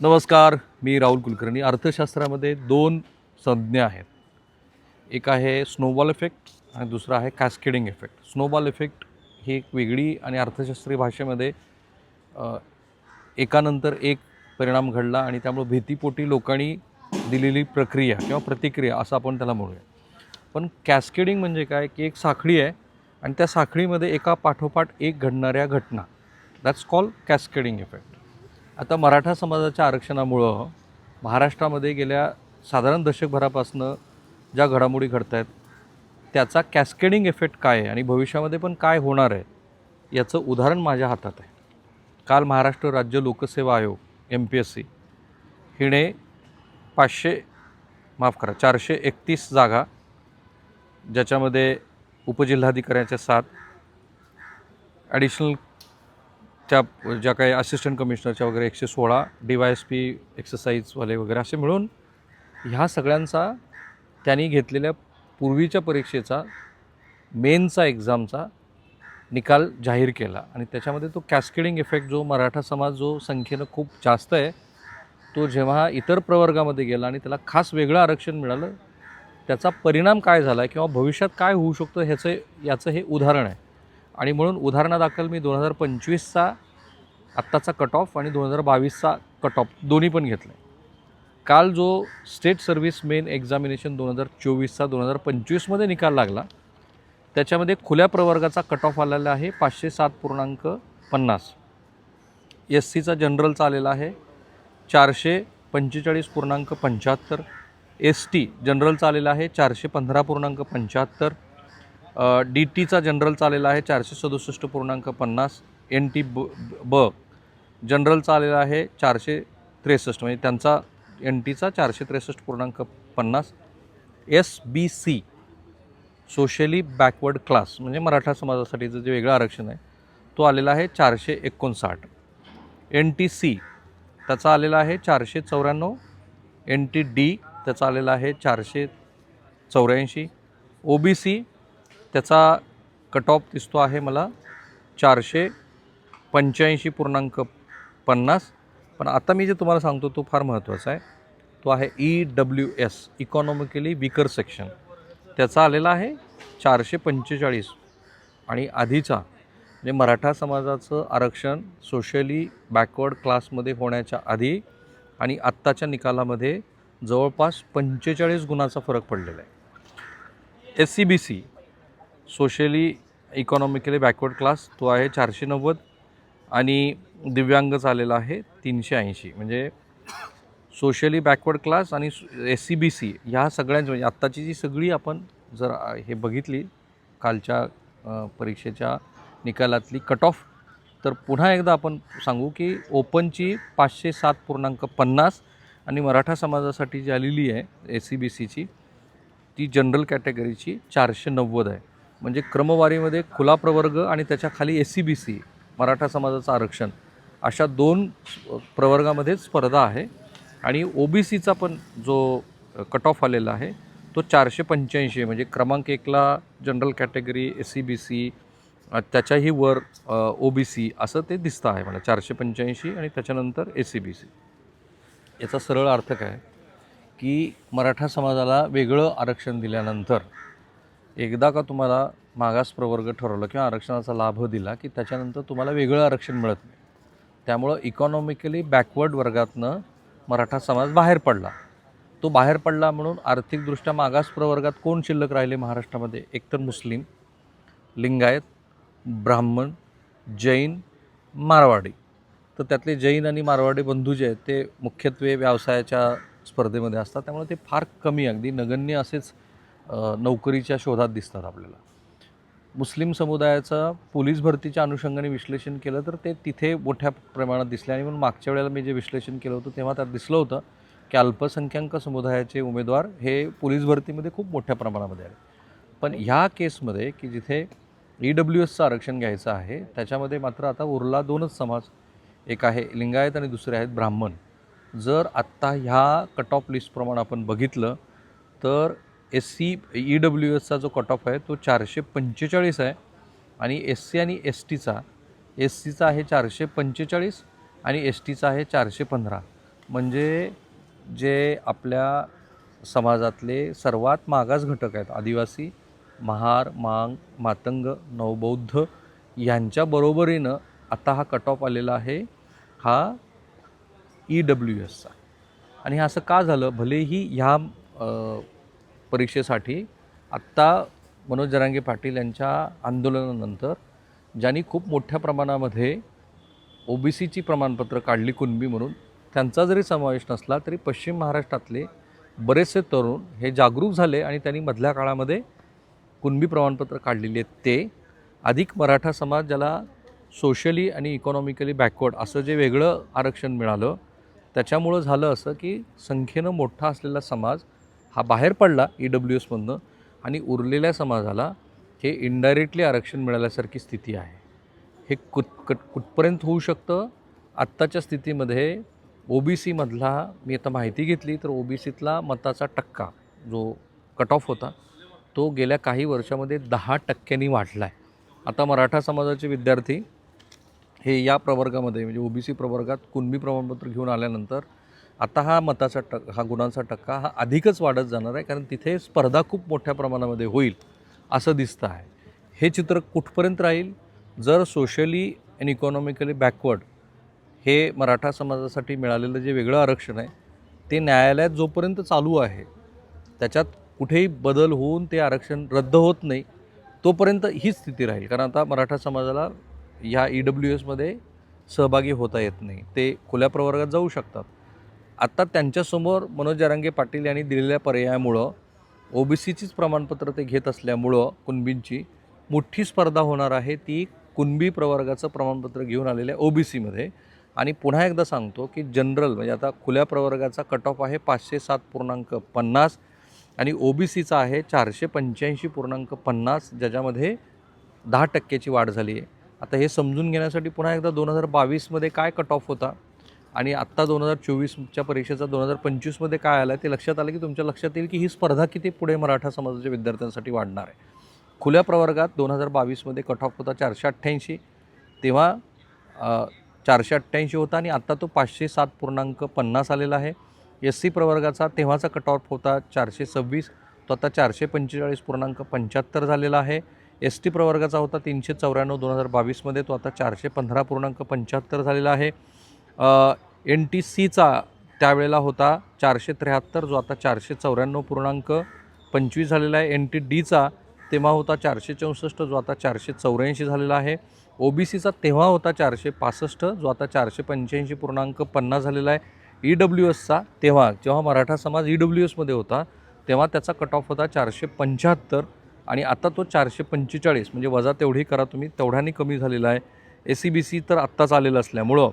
नमस्कार मी राहुल कुलकर्णी. अर्थशास्त्रामध्ये दोन संज्ञा आहेत. एक आहे स्नोबॉल इफेक्ट आणि दुसरा आहे कॅस्केडिंग इफेक्ट स्नोबॉल इफेक्ट ही एक वेगळी आणि अर्थशास्त्रीय भाषेमध्ये एकानंतर एक परिणाम घडला आणि त्यामुळे भीतीपोटी लोकांनी दिलेली प्रक्रिया किंवा प्रतिक्रिया असं आपण त्याला म्हणूया. पण कॅस्केडिंग म्हणजे काय? की एक साखळी आहे आणि त्या साखळीमध्ये एका पाठोपाठ एक घडणाऱ्या घटना. दॅट्स कॉल कॅस्केडिंग इफेक्ट आता मराठा समाजाच्या आरक्षणामुळं महाराष्ट्रामध्ये गेल्या साधारण दशकभरापासनं ज्या घडामोडी घडत आहेत त्याचा कॅस्केडिंग इफेक्ट काय आहे आणि भविष्यामध्ये पण काय होणार आहे याचं उदाहरण माझ्या हातात आहे. काल महाराष्ट्र राज्य लोकसेवा आयोग एम पी एस सी हिने पाचशे माफ करा चारशे एकतीस जागा ज्याच्यामध्ये उपजिल्हाधिकाऱ्याच्या सात ॲडिशनल त्या ज्या काही असिस्टंट कमिशनरच्या वगैरे एकशे सोळा डी वाय एस पी एक्सरसाइजवाले वगैरे असे मिळून ह्या सगळ्यांचा त्यांनी घेतलेल्या पूर्वीच्या परीक्षेचा मेनचा एक्झामचा निकाल जाहीर केला. आणि त्याच्यामध्ये तो कॅस्केडिंग इफेक्ट जो मराठा समाज जो संख्येनं खूप जास्त आहे तो जेव्हा इतर प्रवर्गामध्ये गेला आणि त्याला खास वेगळं आरक्षण मिळालं त्याचा परिणाम काय झाला आहे किंवा भविष्यात काय होऊ शकतं ह्याचं याचं हे उदाहरण आहे. आणि म्हणून उदाहरणादाखल मी दोन हजार पंचवीसचा आत्ताचा कट ऑफ आणि दोन हजार बावीसचा कट ऑफ दोन्ही पण घेतलं. आहे काल जो स्टेट सर्व्हिस मेन एक्झामिनेशन दोन हजार चोवीसचा दोन हजार पंचवीसमध्ये निकाल लागला त्याच्यामध्ये खुल्या प्रवर्गाचा कट ऑफ आलेला आहे पाचशे सात पूर्णांक पन्नास. एस सीचा जनरलचा आलेला आहे चारशे पंचेचाळीस पूर्णांक पंच्याहत्तर. एस टी जनरलचा आलेला आहे चारशे पंधरा पूर्णांक पंच्याहत्तर. डी टीचा जनरलचा आलेला आहे चारशे सदुसष्ट पूर्णांक पन्नास एन टी ब ब जनरलचा आलेला आहे चारशे त्रेसष्ट म्हणजे त्यांचा एन टीचा चारशे त्रेसष्ट पूर्णांक पन्नास. S B C socially backward class म्हणजे मराठा समाजासाठीचं जे वेगळं आरक्षण आहे तो आलेला आहे चारशे एकोणसाठ. एन टी सी त्याचा आलेला आहे चारशे चौऱ्याण्णव. एन टी डी त्याचा आलेला आहे चारशे चौऱ्याऐंशी. ओ बी सी त्याचा कट ऑफ दिसतो आहे मला चारशे पंच्याऐंशी पूर्णांक पन्नास. पण आता मी जे तुम्हाला सांगतो तो फार महत्त्वाचा आहे. तो आहे E W S economically weaker section त्याचा आलेला आहे चारशे पंचेचाळीस. आणि आधीचा म्हणजे मराठा समाजाचं आरक्षण सोशली बॅकवर्ड क्लासमध्ये होण्याच्या आधी आणि आत्ताच्या निकालामध्ये जवळपास पंचेचाळीस गुणाचा फरक पडलेला आहे. S C B C socially economically backward class तो आहे चारशे नव्वद आणि दिव्यांग चालेला आहे तीनशे ऐंशी. म्हणजे सोशली बॅकवर्ड क्लास आणि एस सी बी सी ह्या सगळ्यांची म्हणजे आत्ताची जी सगळी आपण जर हे बघितली कालच्या परीक्षेच्या निकालातली कट ऑफ तर पुन्हा एकदा आपण सांगू की ओपनची पाचशे सात पूर्णांक पन्नास आणि मराठा समाजासाठी जी आलेली आहे एस सी बी सीची ती जनरल कॅटेगरीची चारशे नव्वद आहे. म्हणजे क्रमवारीमध्ये खुला प्रवर्ग आणि त्याच्याखाली S C B C Maratha समाजाचं आरक्षण अशा दोन प्रवर्गामध्ये प्रवर्गामध्येच स्पर्धा आहे. आणि ओ बी सीचा पण जो कट ऑफ आलेला आहे तो चारशे पंच्याऐंशी म्हणजे क्रमांक एकला general category S C B C त्याच्याही वर ओ बी सी असं ते दिसतं आहे मला. चारशे पंच्याऐंशी आणि त्याच्यानंतर एस सी बी सी याचा सरळ अर्थ काय? की मराठा समाजाला वेगळं आरक्षण दिल्यानंतर एकदा का तुम्हाला मागास प्रवर्ग ठरवलं किंवा आरक्षणाचा लाभ दिला की त्याच्यानंतर तुम्हाला वेगळं आरक्षण मिळत नाही. त्यामुळं इकॉनॉमिकली बॅकवर्ड वर्गातनं मराठा समाज बाहेर पडला. तो बाहेर पडला म्हणून आर्थिकदृष्ट्या मागास प्रवर्गात कोण शिल्लक राहिले महाराष्ट्रामध्ये? एकतर मुस्लिम लिंगायत ब्राह्मण जैन मारवाडी. तर त्यातले जैन आणि मारवाडी बंधू जे आहेत ते मुख्यत्वे व्यवसायाच्या स्पर्धेमध्ये असतात. त्यामुळे ते फार कमी अगदी नगण्य असेच नोकरीच्या शोधात दिसतात आपल्याला. मुस्लिम समुदायाचं पोलीस भरतीच्या अनुषंगाने विश्लेषण केलं तर ते तिथे मोठ्या प्रमाणात दिसले. आणि म्हणून मागच्या वेळेला मी जे विश्लेषण केलं होतं तेव्हा त्यात दिसलं होतं की अल्पसंख्याक समुदायाचे उमेदवार हे पोलीस भरतीमध्ये खूप मोठ्या प्रमाणामध्ये आले. पण ह्या केसमध्ये की जिथे ई डब्ल्यू एसचं आरक्षण घ्यायचं आहे त्याच्यामध्ये मात्र आता उरला दोनच समाज. एक आहे लिंगायत आणि दुसरे आहेत ब्राह्मण. जर आत्ता ह्या कट ऑफ लिस्टप्रमाणे आपण बघितलं तर एस सी ई डब्ल्यू एसचा जो कट ऑफ आहे तो चारशे पंचेचाळीस आहे. आणि एस सी आणि एस टीचा एस सीचा आहे चारशे पंचेचाळीस आणि एस टीचा आहे चारशे पंधरा. म्हणजे जे आपल्या समाजातले सर्वात मागास घटक आहेत आदिवासी महार मांग मातंग नवबौद्ध यांच्या बरोबरीनं आता हा कट ऑफ आलेला आहे हा ई डब्ल्यू एसचा आणि असं का झालं? भलेही ह्या परीक्षेसाठी आत्ता मनोज जरांगे पाटील यांच्या आंदोलनानंतर ज्यांनी खूप मोठ्या प्रमाणामध्ये ओ बी सीची प्रमाणपत्र काढली कुणबी म्हणून त्यांचा जरी समावेश नसला तरी पश्चिम महाराष्ट्रातले बरेचसे तरुण हे जागरूक झाले आणि त्यांनी मधल्या काळामध्ये कुणबी प्रमाणपत्र काढलेली आहेत. ते अधिक मराठा समाज ज्याला सोशली आणि इकॉनॉमिकली बॅकवर्ड असं जे वेगळं आरक्षण मिळालं त्याच्यामुळं झालं असं की संख्येनं मोठा असलेला समाज हा बाहेर पडला ई डब्ल्यू एसमधनं आणि उरलेल्या समाजाला हे इनडायरेक्टली आरक्षण मिळाल्यासारखी स्थिती आहे. हे कुत कट कुठपर्यंत होऊ शकतं? आत्ताच्या स्थितीमध्ये ओ बी सीमधला मी आता माहिती घेतली तर ओ बी सीतला मताचा टक्का जो कट ऑफ होता तो गेल्या काही वर्षामध्ये दहा टक्क्यांनी वाढला आहे आता मराठा समाजाचे विद्यार्थी हे या प्रवर्गामध्ये म्हणजे ओ बी सी प्रवर्गात कुणबी प्रमाणपत्र घेऊन आल्यानंतर आता हा मताचा टक हा गुणांचा टक्का हा अधिकच वाढत जाणार आहे कारण तिथे स्पर्धा खूप मोठ्या प्रमाणामध्ये होईल असं दिसतं आहे. हे चित्र कुठपर्यंत राहील? जर सोशली अँड इकॉनॉमिकली बॅकवर्ड हे मराठा समाजासाठी मिळालेलं जे वेगळं आरक्षण आहे ते न्यायालयात जोपर्यंत चालू आहे त्याच्यात कुठेही बदल होऊन ते आरक्षण रद्द होत नाही तोपर्यंत हीच स्थिती राहील. कारण आता मराठा समाजाला ह्या ई डब्ल्यू एसमध्ये सहभागी होता येत नाही. ते खुल्या प्रवर्गात जाऊ शकतात. आत्ता त्यांच्यासमोर मनोज जरांगे पाटील यांनी दिलेल्या पर्यायामुळं ओ बी सीचीच प्रमाणपत्र ते घेत असल्यामुळं कुणबींची मोठी स्पर्धा होणार आहे ती कुणबी प्रवर्गाचं प्रमाणपत्र घेऊन आलेल्या ओ बी सीमध्ये आणि पुन्हा एकदा सांगतो की जनरल म्हणजे आता खुल्या प्रवर्गाचा कट ऑफ आहे पाचशे सात पूर्णांक पन्नास आणि ओ बी सीचा आहे चारशे पंच्याऐंशी पूर्णांक पन्नास ज्याच्यामध्ये दहा टक्क्याची वाढ झाली आहे. आता हे समजून घेण्यासाठी पुन्हा एकदा दोन हजार बावीसमध्ये काय कट ऑफ होता? आणि आत्ता दोन हजार चोवीसच्या परीक्षेचा दोन हजार पंचवीसमध्ये काय आलं ते लक्षात आलं की तुमच्या लक्षात येईल की ही स्पर्धा किती पुढे मराठा समाजाच्या विद्यार्थ्यांसाठी वाढणार आहे. खुल्या प्रवर्गात दोन हजार बावीसमध्ये कट ऑफ होता चारशे अठ्ठ्याऐंशी तेव्हा चारशे अठ्ठ्याऐंशी होता आणि आत्ता तो पाचशे सात पूर्णांक पन्नास आलेला आहे. एस सी प्रवर्गाचा तेव्हाचा कट ऑफ होता चारशे सव्वीस तो आता चारशे पंचेचाळीस पूर्णांक पंच्याहत्तर झालेला आहे. एस टी प्रवर्गाचा होता तीनशे चौऱ्याण्णव दोन हजार बावीसमध्ये तो आता चारशे पंधरा पूर्णांक पंच्याहत्तर झालेला आहे. एन टी सीचा त्यावेळेला होता चारशे त्र्याहत्तर जो आता चारशे चौऱ्याण्णव पूर्णांक पंचवीस झालेला आहे. एन टी डीचा तेव्हा होता चारशे चौसष्ट जो आता चारशे चौऱ्याऐंशी झालेला आहे. ओ बी सीचा तेव्हा होता चारशे पासष्ट जो आता चारशे पंच्याऐंशी पूर्णांक पन्नास झालेला आहे. ई डब्ल्यू एसचा तेव्हा जेव्हा मराठा समाज ई डब्ल्यू एसमध्ये होता तेव्हा त्याचा कट ऑफ होता चारशे पंच्याहत्तर आणि आता तो चारशे पंचेचाळीस म्हणजे वजा तेवढी करा तुम्ही तेवढ्याने कमी झालेला आहे. ए सी बी सी तर आत्ताच आलेलं असल्यामुळं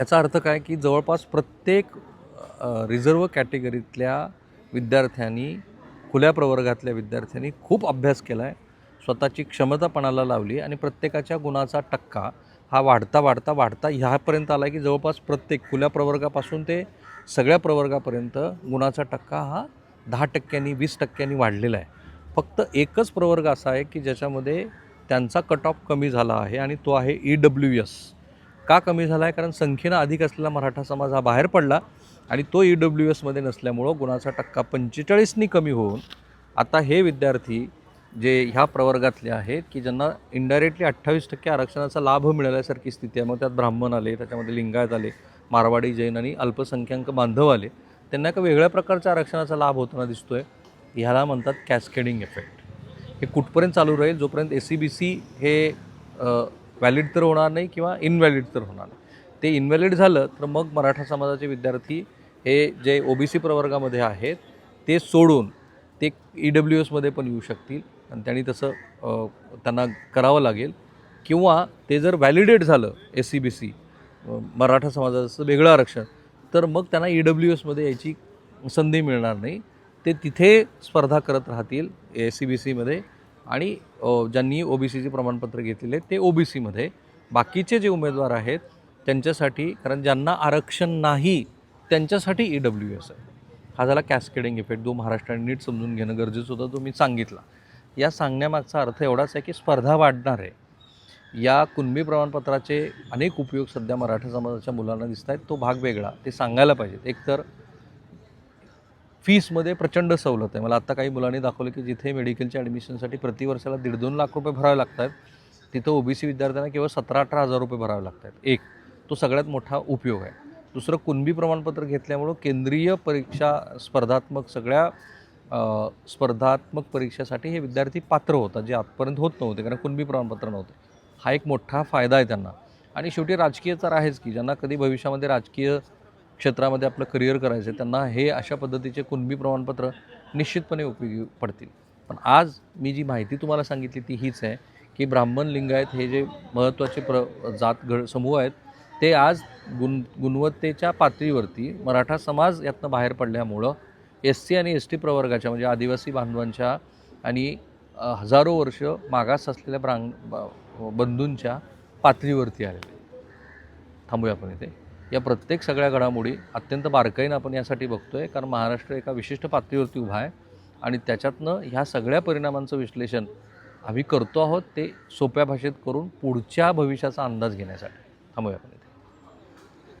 याचा अर्थ काय की जवळपास प्रत्येक रिझर्व कॅटेगरीतल्या विद्यार्थ्यांनी खुल्या प्रवर्गातल्या विद्यार्थ्यांनी खूप अभ्यास केला आहे स्वतःची क्षमतापणाला लावली आणि प्रत्येकाच्या गुणाचा टक्का हा वाढता वाढता वाढता ह्यापर्यंत आला की जवळपास प्रत्येक खुल्या प्रवर्गापासून ते सगळ्या प्रवर्गापर्यंत गुणाचा टक्का हा दहा टक्क्यांनी वीस टक्क्यांनी वाढलेला आहे. फक्त एकच प्रवर्ग असा आहे की ज्याच्यामध्ये त्यांचा कट ऑफ कमी झाला आहे आणि तो आहे ई डब्ल्यू एस का कमी झाला आहे कारण संख्येनं अधिक असलेला मराठा समाज हा बाहेर पडला आणि तो ई डब्ल्यू एसमध्ये नसल्यामुळं गुणाचा टक्का पंचेचाळीसनी कमी होऊन आता हे विद्यार्थी जे ह्या प्रवर्गातले आहेत की ज्यांना इनडायरेक्टली अठ्ठावीस टक्के आरक्षणाचा लाभ मिळाल्यासारखी स्थिती आहे. मग त्यात ब्राह्मण आले त्याच्यामध्ये लिंगायत आले मारवाडी जैन आणि अल्पसंख्याक बांधव आले. त्यांना एका वेगळ्या प्रकारच्या आरक्षणाचा लाभ होताना दिसतो आहे ह्याला म्हणतात कॅस्केडिंग इफेक्ट. हे कुठपर्यंत चालू राहील? जोपर्यंत ए सी बी सी हे व्हॅलिड तर होणार नाही किंवा इनव्हॅलिड तर होणार नाही. ते इनव्हॅलिड झालं तर मग मराठा समाजाचे विद्यार्थी हे जे ओ बी सी प्रवर्गामध्ये आहेत ते सोडून ते ई डब्ल्यू एसमध्ये पण येऊ शकतील आणि त्यांनी तसं त्यांना करावं लागेल. किंवा ते जर व्हॅलिडेट झालं S C B C Maratha समाजाचं वेगळं आरक्षण तर मग त्यांना ई डब्ल्यू एसमध्ये यायची संधी मिळणार नाही. ते तिथे स्पर्धा करत राहतील ए सी बी सीमध्ये आणि ज्यांनी ओ बी सीचे प्रमाणपत्र घेतलेले ते ओ बी सीमध्ये बाकीचे जे उमेदवार आहेत त्यांच्यासाठी कारण ज्यांना आरक्षण नाही त्यांच्यासाठी ई डब्ल्यू एस आहे. हा झाला कॅस्केडिंग इफेक्ट जो महाराष्ट्राने नीट समजून घेणं गरजेचं होतं तो मी सांगितला. या सांगण्यामागचा अर्थ एवढाच आहे की स्पर्धा वाढणार आहे. या कुणबी प्रमाणपत्राचे अनेक उपयोग सध्या मराठा समाजाच्या मुलांना दिसत आहेत तो भाग वेगळा. ते सांगायला पाहिजेत. एकतर फीसमध्ये प्रचंड सवलत आहे. मला आत्ता काही मुलांनी दाखवलं की जिथे मेडिकलच्या ॲडमिशनसाठी प्रतिवर्षाला दीड दोन लाख रुपये भरावे लागत आहेत तिथं ओबीसी विद्यार्थ्यांना केवळ सतरा अठरा हजार रुपये भरावे लागत आहेत एक तो सगळ्यात मोठा उपयोग आहे. दुसरं कुणबी प्रमाणपत्र घेतल्यामुळं केंद्रीय परीक्षा स्पर्धात्मक सगळ्या स्पर्धात्मक परीक्षेसाठी हे विद्यार्थी पात्र होतात जे आजपर्यंत होत नव्हते कारण कुणबी प्रमाणपत्र नव्हते. हा एक मोठा फायदा आहे त्यांना. आणि शेवटी राजकीय तर आहेच की ज्यांना कधी भविष्यामध्ये राजकीय क्षेत्रामध्ये आपलं करिअर करायचं आहे त्यांना हे अशा पद्धतीचे कुणबी प्रमाणपत्र निश्चितपणे उपयोगी पडतील. पण आज मी जी माहिती तुम्हाला सांगितली ती हीच आहे की ब्राह्मण लिंगायत हे जे महत्त्वाचे प्र जात घड समूह आहेत ते आज गुण गुणवत्तेच्या पातळीवरती मराठा समाज यातनं बाहेर पडल्यामुळं एस सी आणि एस टी प्रवर्गाच्या म्हणजे आदिवासी बांधवांच्या आणि हजारो वर्ष मागास असलेल्या ब्रांग ब- बंधूंच्या पातळीवरती आलेले थांबूया आपण इथे. या प्रत्येक सगळ्या घडामोडी अत्यंत बारकाईनं आपण यासाठी बघतो आहे कारण महाराष्ट्र एका विशिष्ट पातळीवरती उभा आहे आणि त्याच्यातनं ह्या सगळ्या परिणामांचं विश्लेषण आम्ही करतो आहोत ते सोप्या भाषेत करून पुढच्या भविष्याचा अंदाज घेण्यासाठी. थांबूया आपण.